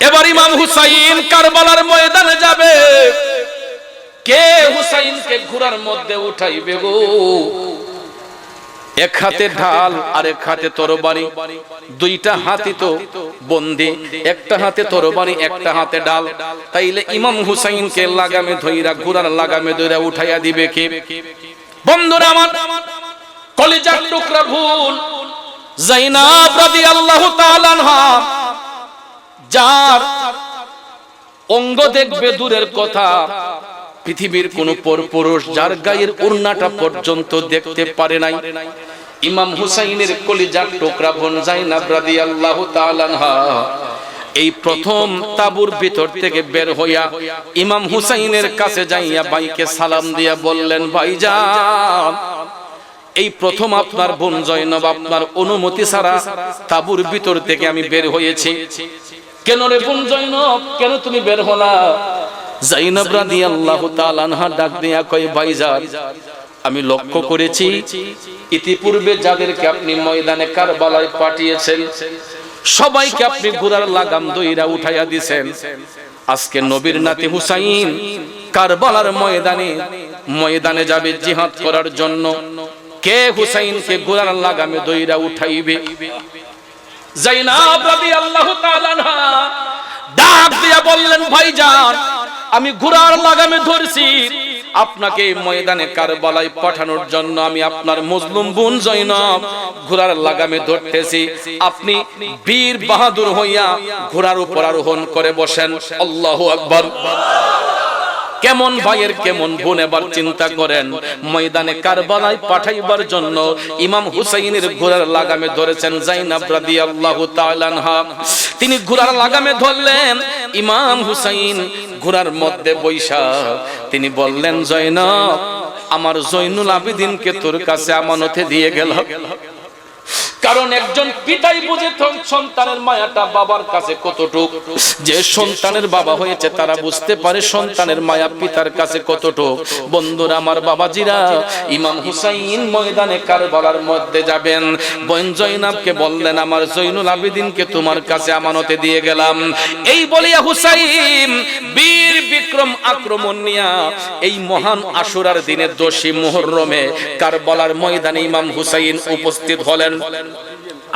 এবার ইমাম হুসাইন কারবালার ময়দানে যাবে। কে হুসাইনকে ঘোড়ার মধ্যে উঠাইবে গো? এক হাতে ঢাল আর এক হাতে তরবারি। দুইটা হাতি তো বন্দি। একটা হাতে তরবারি একটা হাতে ডাল তাইলে ইমাম হুসাইনকে লাগামে ধইরা ঘোড়ার লাগামে ধইরা উঠাইয়া দিবে কে? বন্ধুরা আমার কলিজার টুকরা ভুল। জাইনাব রাদিয়াল্লাহু তাআলা আনহা যার অঙ্গ দেখবে দূরের কথা, পৃথিবীর কোন পরপুরুষ যার গায়ের ওড়নাটা পর্যন্ত দেখতে পারে নাই। ইমাম হুসাইনের কলিজার টোকরা বোন জাইনাব রাদিয়াল্লাহু তাআলা এই প্রথম তাবুর ভিতর থেকে বের হইয়া ইমাম হুসাইনের কাছে যাইয়া ভাইকে সালাম দিয়া বললেন, ভাইজান, এই প্রথম আপনার বোন জয়নব, আপনার অনুমতি ছাড়া তাবুর ভিতর থেকে আমি বের হয়েছি। কেন রে বোন জয়নব কেন তুমি বের হলা? জাইনব রাদিয়াল্লাহু তাআলা আনহা ডাক দিয়া কয় ভাইজান আমি লক্ষ্য করেছি, ইতিপূর্বে যাদেরকে আপনি ময়দানে কারবালায় পাঠিয়েছেন, সবাইকে আপনি ঘোড়ার লাগাম দইরা উঠাইয়া দিছেন। আজকে নবীর নাতি হুসাইন কারবালার ময়দানে ময়দানে যাবে জিহাদ করার জন্য। কে হুসাইনকে ঘোড়ার লাগামে দইরা উঠাইবে? জাইনাব তাআলা ডাক দিয়া বললেন, ভাইজান, আমি ঘোড়ার লাগামে ধরছি। আপনাকে ময়দানে কারবালায় পাঠানোর জন্য আমি আপনার মুসলিম বোন জৈনব ঘোড়ার লাগামে ধরতেছি। আপনি বীর বাহাদুর হইয়া ঘোড়ার উপর আরোহণ করে বসেন। আল্লাহু আকবার। কেমন ভাইয়ের কেমন বোন এবার চিন্তা করেন। ময়দানে কারবালায় পাঠাইবার জন্য ইমাম হুসাইনের ঘোড়ার লাগামে ধরেছেন জাইনাব রাদিয়াল্লাহু তাআলা তিনি ঘোড়ার লাগামে ধরলেন, ইমাম হুসাইন ঘোড়ার মধ্যে বৈশা। তিনি বললেন, জয়নব, আমার জৈনুল আবেদিনকে তোর কাছে আমানতে দিয়ে গেল। কারণ একজন পিতাই বুঝে সন্তানের মায়াটা বাবার কাছে কতটুক। যে সন্তানের বাবা হয়েছে, তারা বুঝতে পারে সন্তানের মায়া পিতার কাছে কতটুক। বন্ধুরা, আমার বাবাজিরা, ইমাম হুসাইন ময়দানে কারবালার মধ্যে যাবেন। বোন জৈনাবকে বললেন, আমার জৈনুল আবেদিনকে তোমার কাছে আমানতে দিয়ে গেলাম। এই বলিয়া হুসাইন বীর বিক্রম আক্রমণ নিয়া এই মহান আশুরার দিনে দোষী মুহররমে কারবালার ময়দানে ইমাম হুসাইন উপস্থিত হলেন।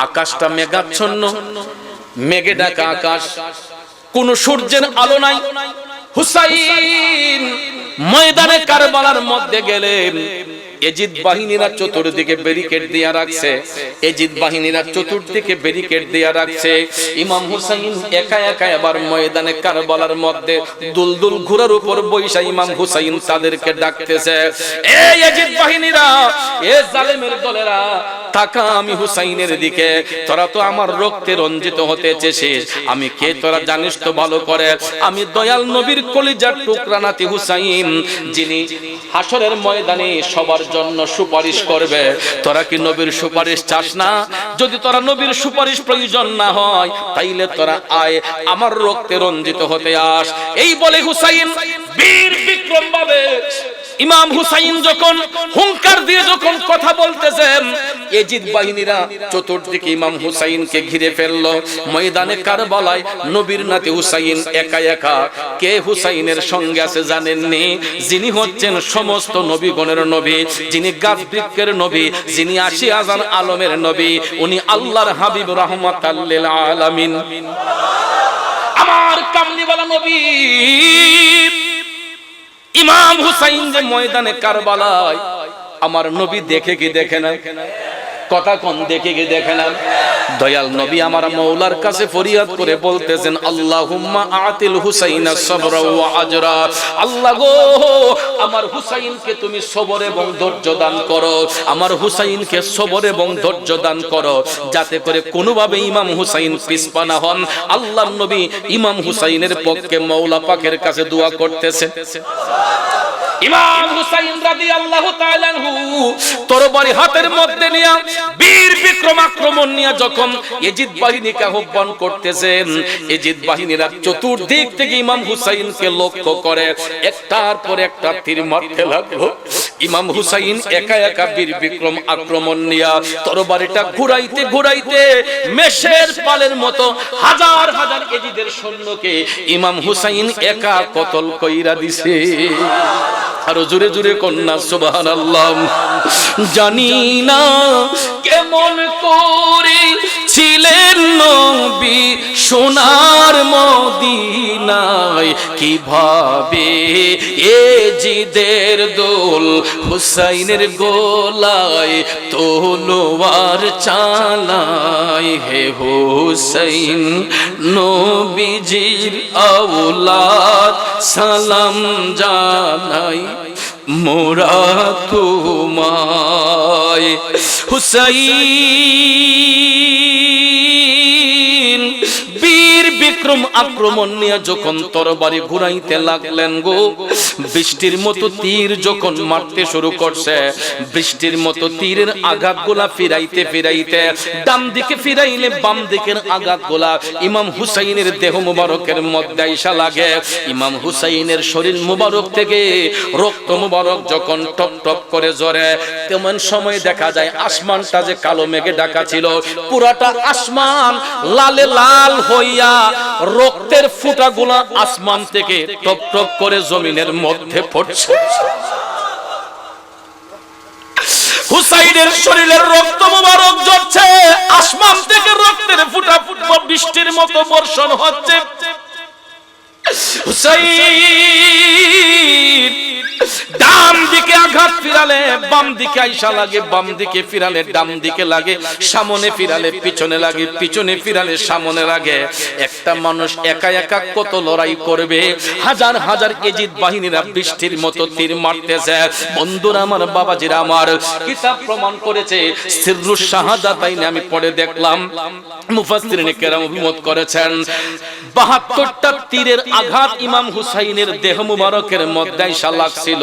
আকাশটা মেঘাচ্ছন্ন মেঘে ডাকা আকাশ। কোন সূর্যের আলো নাই। হুসাইন ময়দানে কারবালার মধ্যে গেলেন। এজিদ বাহিনীরা চতুর্দিকে ব্যারিকেড দিয়া রাখছে। এজিদ বাহিনীরা চতুর্দিকে ব্যারিকেড দিয়া রাখছে। ইমাম হুসাইন একা একা এবার ময়দানে কারবালার মধ্যে দুলদুল ঘোড়ার উপর বৈশা ইমাম হুসাইন তাদেরকে ডাকতেছে। এই এজিদ বাহিনীরা, এ জালেমের দলেরা, তাকা আমি হুসাইনের দিকে। তোরা তো আমার রক্তে রঞ্জিত হতে চেয়েছিস। আমি কে তোরা জানিস তো ভালো করে? আমি দয়াল নবীর কলিজার টুকরা নাতি হুসাইন, যিনি হাসরের ময়দানে সবার জন্য সুপারিশ করবে। তোরা কি নবীর সুপারিশ চাস না? যদি তোরা নবীর সুপারিশ প্রয়োজন না হয়, তাইলে তোরা আয়, আমার রক্তে রঞ্জিত হতে আস। এই বলে হুসাইন বীর বিক্রম ভাবে ইমাম হুসাইন যখন হুঙ্কার দিয়ে যখন কথা বলতেছেন, এজিদ বাহিনীরা চতুর্দিকে ইমাম হুসাইনকে ঘিরে ফেলল। ময়দানে কারবালায় নবীর নাতি হুসাইন একা একা। কে হুসাইনের সঙ্গে আছে জানেননি? যিনি হচ্ছেন সমস্ত নবীগণের নবী, যিনি গাছবৃক্ষের নবী, যিনি আশি আজান আলমের নবী, উনি আল্লাহর হাবিব রহমত আলামিন। আমার কামলিওয়ালা নবী ইমাম হুসাইন যে ময়দানে কারবালায় আমার নবী দেখে কি দেখে না কথা কোন দেখে গিয়ে দেখে না? দয়াল নবী আমার মৌলার কাছে ফরিয়াদ করে বলতেছেন, আল্লাহুম্মা আতিল হুসাইনা সবরা ওয়া আজরা। আল্লাহ গো, আমার হুসাইনকে তুমি সবর এবং ধৈর্য দান করো। আমার হুসাইনকে সবর এবং ধৈর্য দান করো, যাতে করে কোনোভাবে ইমাম হুসাইন পিছপা না হন। আল্লাহর নবী ইমাম হুসাইনের পক্ষে মৌলা পাকের কাছে দোয়া করতেছে। ইমাম হুসাইন রাদিয়াল্লাহু তাআলা তরবারি হাতের মধ্যে নিয়ে বীর বিক্রম আক্রমণ নিয়ে যখন এজিদ বাহিনীকে আহ্বান করতেছেন, এজিদ বাহিনীরা চতুর্দিক থেকে ইমাম হুসাইনকে লক্ষ্য করে, একটার পর একটা তীর মারতে লাগল। ইমাম হুসাইন একা একা বীর বিক্রম আক্রমণ নিয়া তরবারিটা ঘুরাইতে ঘুরাইতে মেষের পালের মতো হাজার হাজার কেজিদের সৈন্যকে ইমাম হুসাইন একা কতল কইরা দিছে। আরও জুড়ে জুড়ে কন্যা সুবাহান আল্লাহ জানি না কেমন করে ছিলেন নবী, সোনার মদিনায় কীভাবে? এ জিদের দোল হুসাইনের গোলায়, তোলোয়ার চালায় হে হুসাইন। নবীজির আউলাদ সালাম জানাই মোরা তোমায়। হুসাইন বিক্রম আক্রমণ নিয়ে যখন তরবারি ঘুরাইতে লাগলেন গো, বৃষ্টির মতো তীর যখন মারতে শুরু করছে, বৃষ্টির মতো তীরের আঘাতগুলা ফিরাইতে ফিরাইতে ডান দিকে ফিরাইলে বাম দিকের আঘাতগুলা ইমাম হুসাইনের দেহ মুবারকের মধ্যে আইসা লাগে। ইমাম হুসাইনের শরীর মুবারক থেকে রক্ত মুবারক যখন টপ টপ করে জ্বরে, তেমন সময় দেখা যায় আসমানটা যে কালো মেঘে ঢাকা ছিল, পুরাটা আসমান লালে লাল হইয়া রক্তের ফুটাগুলা আসমান থেকে টপ টপ করে জমিনের মধ্যে পড়ছে। হুসাইনের শরীরের রক্ত মুবারক ঝরছে আসমান থেকে রক্তের ফুটা ফুটা বৃষ্টির মতো বর্ষণ হচ্ছে। হুসাইন ফিরালে, বাম দিকে আইসা লাগে, বাম দিকে ফিরালে, ডান দিকে লাগে, সামনে ফিরালে, পিছনে লাগে, পিছনে ফিরালে, সামনে লাগে। একটা মানুষ একা একা কত লড়াই করবে? হাজার হাজার কেজিত বাহিনীরা বৃষ্টির মতো তীর মারতেছে। বন্ধুরা আমার, বাবাজিরা আমার, কিতাব প্রমাণ করেছে সিররুস শাহাদাতাইনে আমি পড়ে দেখলাম। মুফাসসিরিনে কেরাম অভিমত করেছেন 72টা তীরের আঘাত ইমাম হুসাইনের দেহ মুবারকের মধ্যে আইসা লাগছিল।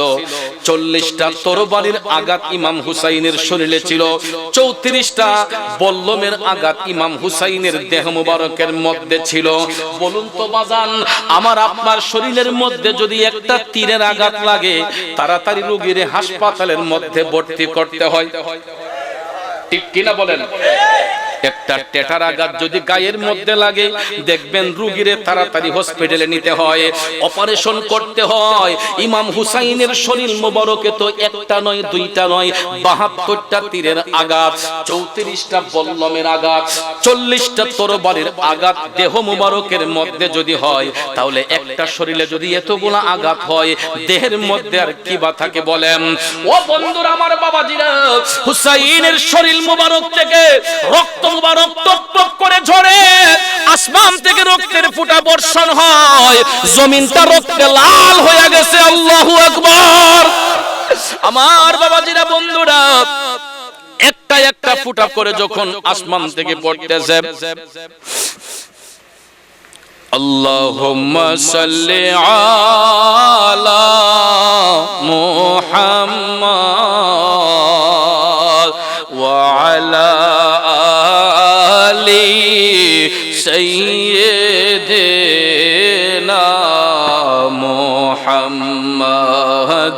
40টা তরবারির আঘাত ইমাম হুসাইনের শরীরে ছিল। 34টা বল্লমের আঘাত ইমাম হুসাইনের দেহ মুবারকের মধ্যে ছিল। বলুন তো বাজান, আমার আপনার শরীরের মধ্যে যদি একটা তীরের আঘাত লাগে, তাড়াতাড়ি রোগীর হাসপাতালের মধ্যে ভর্তি করতে হয়। ঠিক কিনা বলেন? একটা টেটার আঘাত যদি গায়ের মধ্যে লাগে, দেখবেন রুগীরে তাড়াতাড়ি হসপিটালে নিতে হয় অপারেশন করতে হয়। ইমাম হুসাইনের শরীর মোবারকে তো একটা নয়, দুইটা নয়, বাহাত্তরটা তীরের আঘাত, চৌত্রিশটা বল্লমের আঘাত, চল্লিশটা তরবারির আঘাত দেহ মোবারকের মধ্যে যদি হয়, তাহলে একটা শরীরে যদি এতগুলা আঘাত হয়, দেহের মধ্যে আর কি বা থাকে বলেন? ও বন্ধুরা, আমার বাবাজিরা, হুসাইনের শরীর মোবারক থেকে রক্ত মুবারক টপ টপ করে ঝরে আসমান থেকে রক্তের ফুটা বর্ষণ হয় জমিনটা রক্তে লাল হয়ে গেছে আল্লাহু আকবার আমার বাবাজিরা বন্ধুরা একটা একটা ফুটা করে যখন আসমান থেকে পড়তেছে اللهم صل على محمد وعلى آل سيدنا محمد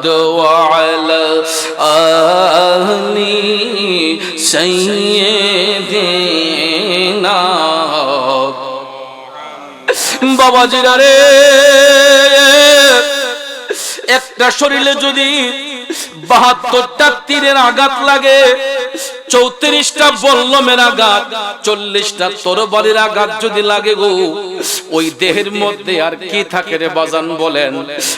وعلى آل سيدنا বাবাজিরা রে একটা শরীরে যদি বাহাত্তরটা তীরের আঘাত লাগে চৌত্রিশটা বল্লমের আঘাত চল্লিশটা তরবারির আঘাত যদি লাগে গো। ওই দেহের মধ্যে আর কি থাকে রে বাজান বলেন?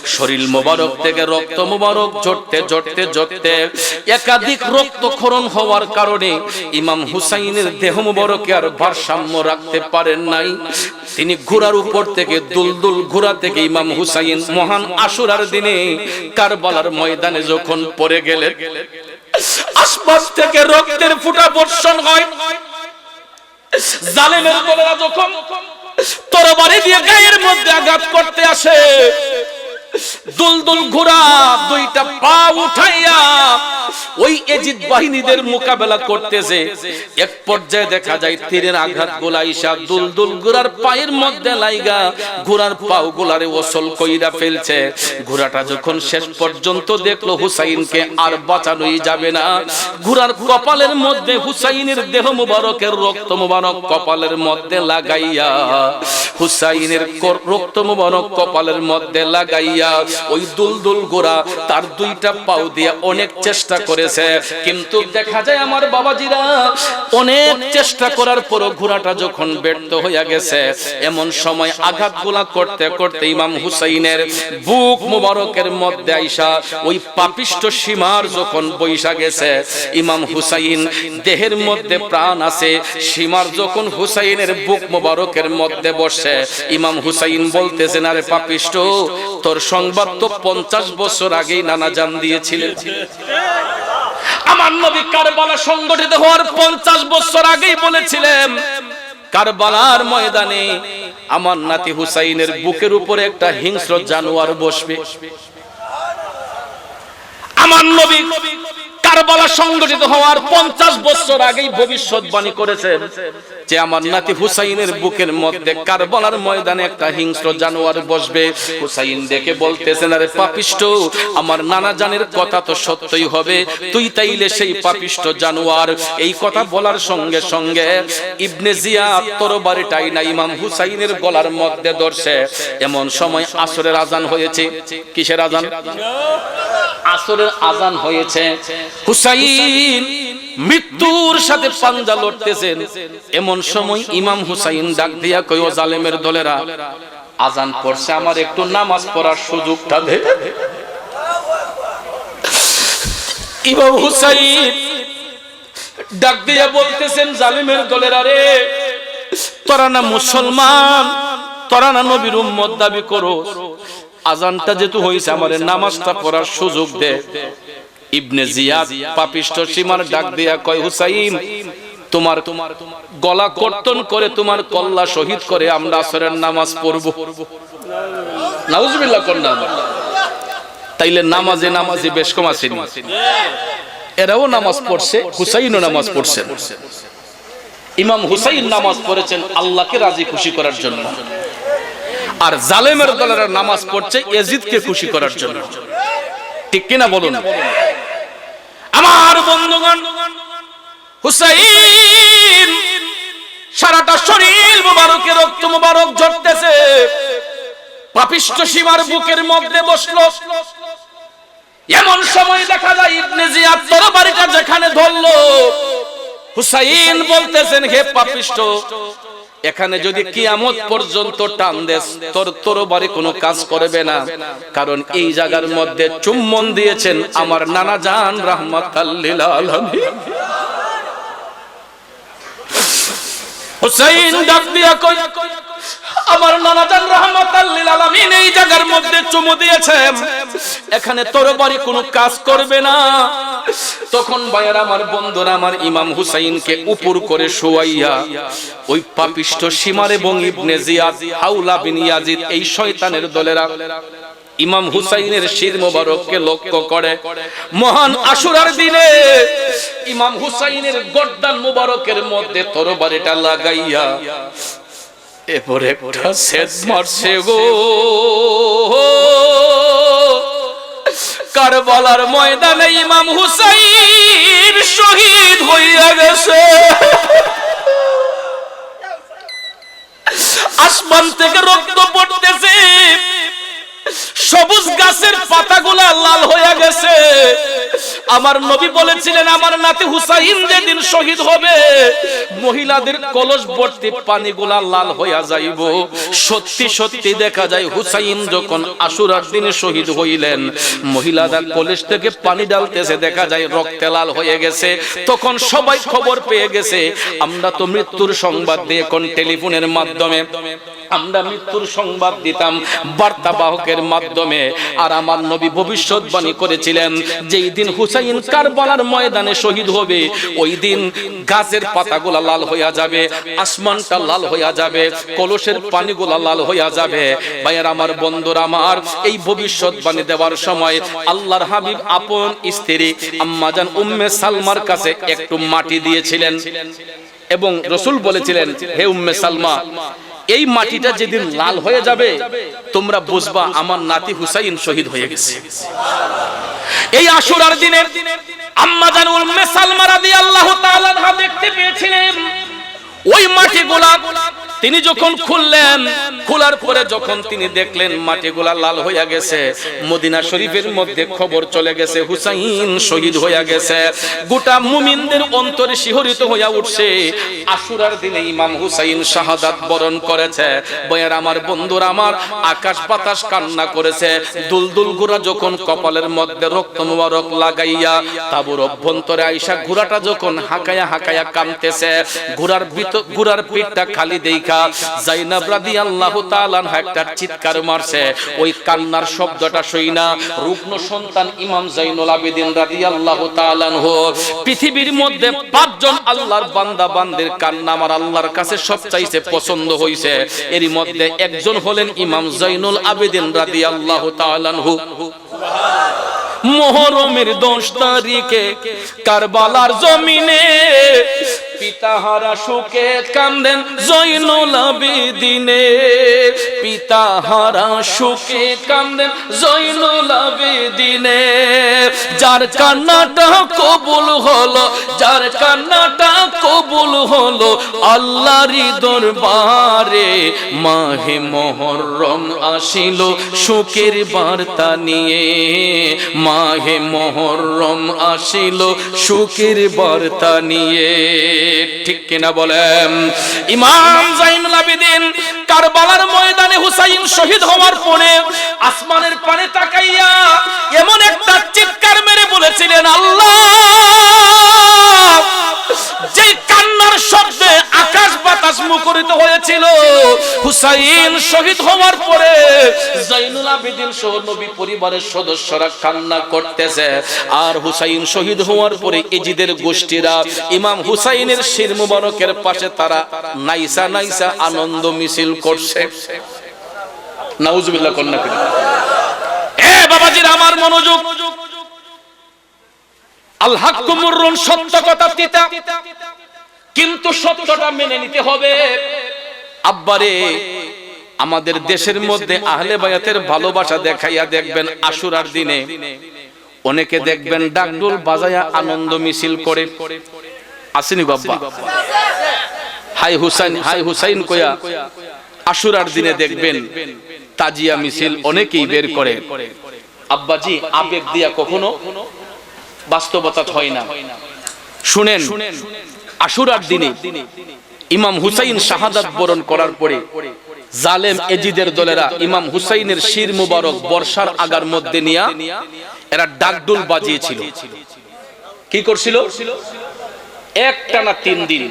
শরীর মোবারক থেকে রক্ত মোবারক জড়তে জড়তে জড়তে একাধিক রক্তক্ষরণ হওয়ার কারণে ইমাম হুসাইনের দেহ মোবারকে আর ভারসাম্য রাখতে পারেন নাই। তিনি ঘোড়ার উপর থেকে, দুলদুল ঘোড়া থেকে ইমাম হুসাইন মহান আশুরার দিনে কারবালার ময়দানে যখন পড়ে গেলেন আসমান থেকে রক্তের ফুটা বর্ষণ হয়। জালেমের বলেরা যখন তরবারি দিয়ে গায়ের মধ্যে আঘাত করতে আসে ঘোড়া, দুইটা পা উঠাইয়া ওই এজিদ বাহিনীদের মোকাবেলা করতেছে। এক পর্যায়ে দেখা যায় তীরের আঘাত, গোলা ইসা ঘোড়ার পায়ের মধ্যে লাইগা, ঘোড়ার পাও গোলারে কইরা ফেলছে। ঘোড়াটা যখন শেষ পর্যন্ত দেখল হুসাইনকে আর বাঁচানোই যাবে না। ঘোড়ার কপালের মধ্যে হুসাইনের দেহ মুবারকের রক্ত মুবারক কপালের মধ্যে লাগাইয়া, হুসাইনের রক্ত মুবারক কপালের মধ্যে লাগাইয়া ওই দুলদুল গোড়া তার দুইটা পাও দিয়ে অনেক চেষ্টা করেছে। কিন্তু দেখা যায় আমার বাবাজিরা অনেক চেষ্টা করার পরও ঘোড়াটা যখন ব্যর্থ হইয়া গেছে, এমন সময় আঘাতগুলা করতে করতে ইমাম হুসাইনের বুক মুবারকের মধ্যে আইসা ওই পাপিষ্ট সীমার যখন বৈশা গেছে, ইমাম হুসাইন দেহের মধ্যে প্রাণ আছে, সীমার যখন হুসাইনের বুক মুবারকের মধ্যে বসে, ইমাম হুসাইন বলতেছেন, আরে পাপিষ্ট, তোর সংবাদ তো পঞ্চাশ বছর আগেই নানা জান দিয়েছিলেন। আমার নবী কারবালা সংগঠিত হওয়ার পঞ্চাশ বছর আগেই বলেছিলেন, কারবালার ময়দানে আমার নাতি হুসাইনের বুকের উপরে একটা হিংস্র জানোয়ার বসবে। আমার নবী কারবালা সংগঠিত হওয়ার পঞ্চাশ বছর আগেই ভবিষ্যৎবাণী করেছেন যে আমার নাতি হুসাইনের বুকের মধ্যে কারবালার ময়দানে একটা হিংস্র জানোয়ার বসবে। হুসাইন দেখে বলতেছেন, আরে পাপিষ্ট, আমার নানা জানের কথা তো সত্যই হবে। তুই তাইলে সেই পাপিষ্ট জানোয়ার। এই কথা বলার সঙ্গে সঙ্গে ইবনে জিয়াদ তরবারিটাই না ইমাম হুসাইনের গলার মধ্যে ধরছে। এমন সময় আসরের আজান হয়েছে। কিসের আজান? আসরের আজান হয়েছে। হুসাইন মৃত্যুর সাথে পাঞ্জা লড়তেছেন। এমন সময় ইমাম হুসাইন ডাক দিয়া কই জালেমের দলেরা, আজান পড়ছে, আমার একটু নামাজ পড়ার সুযোগটা দে। ইমাম হুসাইন ডাক দিয়া বলতেছেন, জালিমের দলেরা রে, তোরা না মুসলমান, তোরা না নবীর উম্মত দাবি করো আজানটা যেহেতু হয়েছে আমার নামাজটা পড়ার সুযোগ দে। ইবনে জিয়াদ পাপিষ্ট সীমার ডাক দিয়া কয় হুসাইম তোমার তোমার গলা কর্তন করে তোমার কল্লা শহীদ করে আমরা আসরের নামাজ পড়ব। নাউজুবিল্লাহ কন্যা তাইলে নামাজে নামাজে বেশ কম আসেনি। এরাও নামাজ পড়ছে হুসাইনও নামাজ পড়ছেন। ইমাম হুসাইন নামাজ পড়েছেন আল্লাহকে রাজি খুশি করার জন্য। আর জালেমের দলেরা নামাজ পড়ছে এজিদকে খুশি করার জন্য। ঠিক কিনা বলুন? আমার বন্ধুগণ, হুসাইন সারাটা শরীর মুবারকে, রক্ত মুবারক ঝরতেছে। পাপিষ্ট সীমার বুকের মধ্যে বসল। এমন সময় দেখা যায় ইবনে জিয়াদ তরবারিটা যেখানে ধরলো। হুসাইন বলতেছেন, হে পাপিষ্ট এখানে যদি কিয়ামত পর্যন্ত টান দেশ তোর তোর বাড়ি কোনো কাজ করবে না। কারণ এই জায়গার মধ্যে চুম্বন দিয়েছেন আমার নানা জান রাহমাতাল্লিল আলামিন। হুসাইন ডাক দিয়া কই আমার নানা জান রাহমাতাল্লিল আলামিন এই জায়গার মধ্যে চুমু দিয়েছেন। এখানে তোর বাড়ি কোনো কাজ করবে না। তখন ভাইয়ার আমার বন্ধুরা আমার ইমাম হুসাইনকে উপর করে শোয়াইয়া ওই পাপিষ্ট সীমার এবং ইবনে জিয়াদ হাউলা বিন ইয়াজিদ, এই শয়তানের দলেরা ইমাম হুসাইনের শির মোবারককে লক্ষ্য করে মহান আশুরার দিনে ইমাম হুসাইনের গর্দান মোবারকের মধ্যে তরবারিটা লাগাইয়া এরপরে একটা সেদ মারছে গো। কারবালার ময়দানে ইমাম হুসাইন শহীদ হইয়া গেছে। আসমান থেকে রক্ত পড়তেছে। সবুজ গাছের পাতাগুলা লাল হয়ে গেছে। আমার নবী বলেছিলেন, আমার নাতি হুসাইন যেদিন শহীদ হবে, মহিলাদের কলস ভর্তি পানিগুলা লাল হইয়া যাইব। সত্যি সত্যি দেখা যায়, হুসাইন যখন আশুরার দিনে শহীদ হইলেন, মহিলারা কলেজ থেকে পানি ডালতেছে দেখা যায় রক্তে লাল হয়ে গেছে। তখন সবাই খবর পেয়ে গেছে, আমরা তো মৃত্যুর সংবাদ দিয়ে কোন টেলিফোনের মাধ্যমে। আমরা মৃত্যুর সংবাদ দিতাম। বার্তা বাহকের বাহকের মাধ্যমে। আর আমার নবী ভবিষ্যৎবাণী করেছিলেন যেই দিন হুসাইন কারবালার ময়দানে শহীদ হবে। ওই দিন গাছের পাতাগুলা লাল হইয়া যাবে, আসমানটা লাল হইয়া যাবে, কলসের পানিগুলা লাল হইয়া যাবে। ভাইয়ার আমার বন্ধুর আমার, এই ভবিষ্যৎবাণী দেওয়ার সময় আল্লাহর হাবিব আপন স্ত্রী আম্মাজান উম্মে সালমার কাছে একটু মাটি দিয়েছিলেন। এবং রসুল বলেছিলেন, হে উম্মে সালমা এই মাটিটা যেদিন লাল হয়ে যাবে, তোমরা বুঝবা আমার নাতি হুসাইন শহীদ হয়ে গেছে। এই আশুরার দিনের আম্মা জান উম্মে সালমা রাদিয়াল্লাহু তাআলা দেখতে পেয়েছিলেন। ওই মাটি গোলাপ তিনি যখন খুললেন, খোলার পরে যখন তিনি দেখলেন মাটিগুলা লাল হইয়া গেছে, মদিনা শরীফের মধ্যে খবর চলে গেছে, হুসাইন শহীদ হইয়া গেছে। গোটা মুমিনদের অন্তরে শিহরিত হইয়া উঠছে। আশুরার দিনে ইমাম হুসাইন শাহাদাত বরণ করেছে। বয়ার আমার বন্ধুরা আমার আকাশ বাতাস কান্না করেছে। দুলদুল ঘোড়া যখন কপালের মধ্যে রক্ত মুবারক লাগাইয়া তাবুর অভ্যন্তরে আইসা ঘোড়াটা যখন হাঁকায়া হাঁকায়া কামতেছে ঘোড়ার ঘোড়ার পিঠটা খালি জাইনাব একটা চিৎকার মারছে। ওই কান্নার শব্দটা শুইনা রুগ্ন সন্তান ইমাম জাইনুল আবেদিন পৃথিবীর মধ্যে পাঁচজন আল্লাহর বান্দা বান্দের কান্না আমার আল্লাহর কাছে সবচাইতে পছন্দ হইছে। এরই মধ্যে একজন হলেন ইমাম জাইনুল আবেদিন রাদিয়াল্লাহু তাআলা মোহরমের দশ তারিখে কারবালার জমিনে পিতাহারা সুখে কান্দেন জৈনুল আবেদিনে। পিতাহারা সুখে কান্দেন জৈনুল আবেদিনে। যার কান্নাটা কবুল হলো, যার কান্নাটা কবুল হলো আল্লাহরই দরবারে। মাহে মোহরম আসিল সুখের বার্তা নিয়ে। মাহে মোহরম আসিল সুখের বার্তা নিয়ে। ঠিক কিনা বলেন। ইমাম জাইনুল আবেদিন কারবালার ময়দানে হুসাইন শহীদ হওয়ার পরে আসমানের পানে তাকাইয়া এমন একটা চিৎকার মেরে বলেছিলেন, আল্লাহ! যে কান্নার শব্দে বাতাস মুখরিত হয়েছিল। হুসাইন শহীদ হওয়ার পরে জাইনুল সহ নবী পরিবারের সদস্যরা কান্না করতেছে। আর হুসাইন শহীদ হওয়ার পরে এজিদের গোষ্ঠীরা ইমাম হুসাইনের শির মুবারকের পাশে তারা নাইসা নাইসা আনন্দ মিছিল করছে। নাউজুবিল্লাহ কন্যা এ বাবাজির, আমার মনোযোগ। আল্লাহ কুমুরুন সত্য কথা, তিতা। কিন্তু সত্যটা মেনে নিতে হবে। আব্বারে আমাদের দেশের মধ্যে আহলে বায়াতের ভালোবাসা দেখাইয়া দেখবেন আশুরার দিনে। অনেকে দেখবেন ডাকডোল বাজায়া আনন্দ মিছিল করে। আসেনি বাবা? হাই হুসাইন হাই হুসাইন কয়া আশুরার দিনে দেখবেন তাজিয়া মিছিল অনেকেই বের করে। আব্বাজি আবেগ দিয়া কখনো বাস্তবতা হয় না। শুনেন আশুরার দিনে ইমাম হুসাইন শাহাদাত বরণ করার পরে জালেম এজিদের দলেরা ইমাম হুসাইনের শির মুবারক বর্ষার আগার মধ্যে নিয়া এরা ডাকডুল বাজিয়েছিল। কি করছিল? একটানা তিন দিন।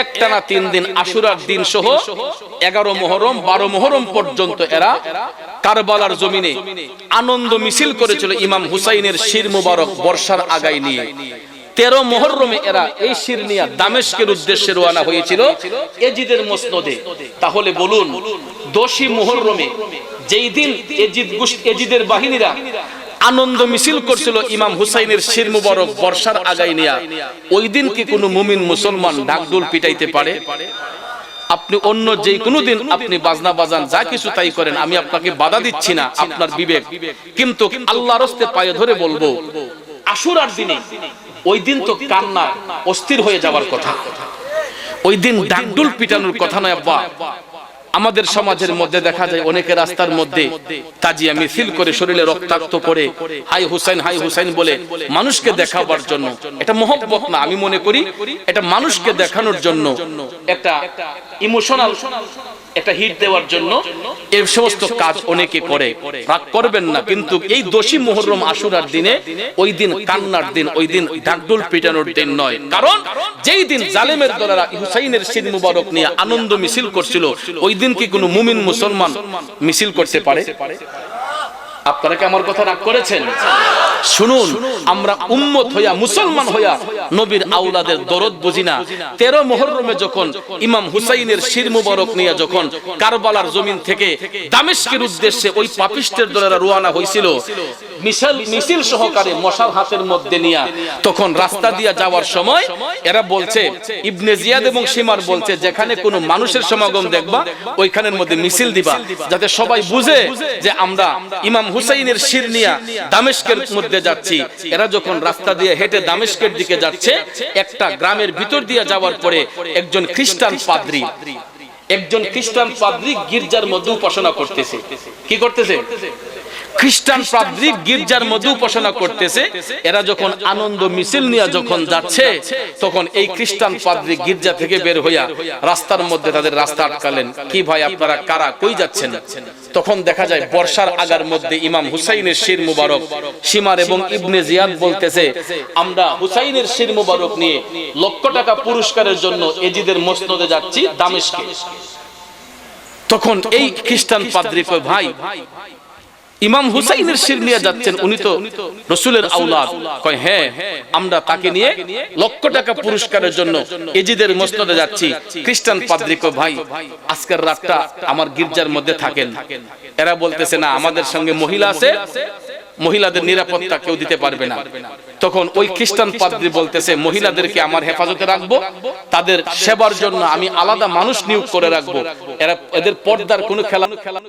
একটানা তিন দিন আশুরার দিন সহ এগারো মোহরম, বারো মোহরম পর্যন্ত এরা কারবালার জমিনে আনন্দ মিছিল করেছিল ইমাম হুসাইনের শির মুবারক বর্ষার আগায় নিয়ে। তেরো মোহরমে এরা এই শির নিয়ে দামেশকের উদ্দেশ্যে রোয়ানা হয়েছিল এজিদের মসনদে। তাহলে বলুন, দোষী মোহরমে যেই দিন এজিদ এজিদের বাহিনীরা আনন্দ মিছিল করছিল ইমাম হুসাইনের শির মুবারক বর্ষার আগাই নিয়া, ওই দিন কি কোনো মুমিন মুসলমান ডাকডোল পিটাইতে পারে? আপনি অন্য যে কোনো দিন আপনি বাজনা বাজান, যা কিছু তাই করেন, আমি আপনাকে বাধা দিচ্ছি না, আপনার বিবেক। কিন্তু আল্লাহর হস্তে পায়ে ধরে বলব, আশুরার দিনে ওই দিন তো কান্না অস্থির হয়ে যাওয়ার কথা। ওই দিন ডাকডুল পিটানোর কথা নয় আব্বা। আমাদের সমাজের মধ্যে দেখা যায় অনেকে রাস্তার মধ্যে তাজিয়া মিছিল করে শরীরে রক্তাক্ত করে হাই হুসাইন হাই হুসাইন বলে মানুষকে দেখাবার জন্য। এটা মহব্বত না আমি মনে করি এটা মানুষকে দেখানোর জন্য একটা ইমোশনাল একটা হিট দেওয়ার জন্য এই সমস্ত কাজ অনেকে করে। রাগ করবেন না কিন্তু এই দোষী মোহরম আশুরার দিনে ওই দিন কান্নার দিন ওই দিন ঢাকডোল পিটানোর দিন নয়। কারণ যেই দিন জালেমের দলেরা হুসাইনের সিন মুবারক নিয়ে আনন্দ মিছিল করছিল ওই দিন কি কোনো মুমিন মুসলমান মিছিল করতে পারে। আপনারা কি আমার কথা রাগ করেছেন? শুনুন, আমরা উম্মত হইয়া, মুসলমান হইয়া নবীর আউলাদের দরদ বুঝি না। তেরো মোহরমে যখন ইমাম হুসাইনের শির মুবারক নিয়ে যখন কারবালার জমিন থেকে দামেস্কের উদ্দেশ্যে ওই পাপিষ্টের দলেরা রোয়ানা হয়েছিল মিছিল সহকারে মশাল হাতের মধ্যে নিয়ে তখন রাস্তা দিয়া যাওয়ার সময় এরা বলছে, ইবনে জিয়াদ এবং সীমার বলছে, যেখানে কোনো মানুষের সমাগম দেখবা, ওইখানের মধ্যে মিছিল দিবা, যাতে সবাই বুঝে যে আমরা ইমাম হুসাইনের শির নিয়া দামেস্কের মধ্যে যাচ্ছি। এরা যখন রাস্তা দিয়ে হেঁটে দামেশকের দিকে যাচ্ছে, একটা গ্রামের ভিতর দিয়ে যাওয়ার পরে একজন খ্রিস্টান পাদ্রী, একজন খ্রিস্টান পাদ্রী গির্জার মধ্যে উপাসনা করতেছে। কি করতেছে? খ্রিস্টান পাদ্রী গির্জার মধ্যে উপাসনা করতেছে। এরা যখন আনন্দ মিছিল নিয়ে যখন যাচ্ছে তখন এই খ্রিস্টান পাদ্রী গির্জা থেকে বের হইয়া রাস্তার মধ্যে তাদের রাস্তা আটকালেন। কি ভাই আপনারা কারা? কই যাচ্ছেন? তখন দেখা যায় বর্ষার আগার মধ্যে ইমাম হুসাইনের শির মুবারক সীমার এবং ইবনে জিয়াদ বলতেছে আমরা হুসাইনের শির মুবারক নিয়ে লক্ষ টাকা পুরস্কারের জন্য এজিদের মসনদে যাচ্ছি দামেশকে। তখন এই খ্রিস্টান পাদ্রী কয় ভাই ইমাম হুসাইনের শির নিয়ে যাচ্ছেন উনি তো রসুলের আউলাদ কয় হ্যাঁ আমরা তাকে নিয়ে লক্ষ টাকা পুরস্কারের জন্য এজিদের মসনদে যাচ্ছি। খ্রিস্টান পাদ্রিক ভাই আজকের রাতটা আমার গির্জার মধ্যে থাকেন। এরা বলতেছে না আমাদের সঙ্গে মহিলা আছে মহিলাদের নিরাপত্তা কেউ দিতে পারবে না। তখন ওই খ্রিস্টান পাদ্রী বলতেছে মহিলাদেরকে আমার হেফাজতে রাখব তাদের সেবার জন্য আমি আলাদা মানুষ নিয়োগ করে রাখব। এরা এদের পর্দার কোনো খেলা খেলা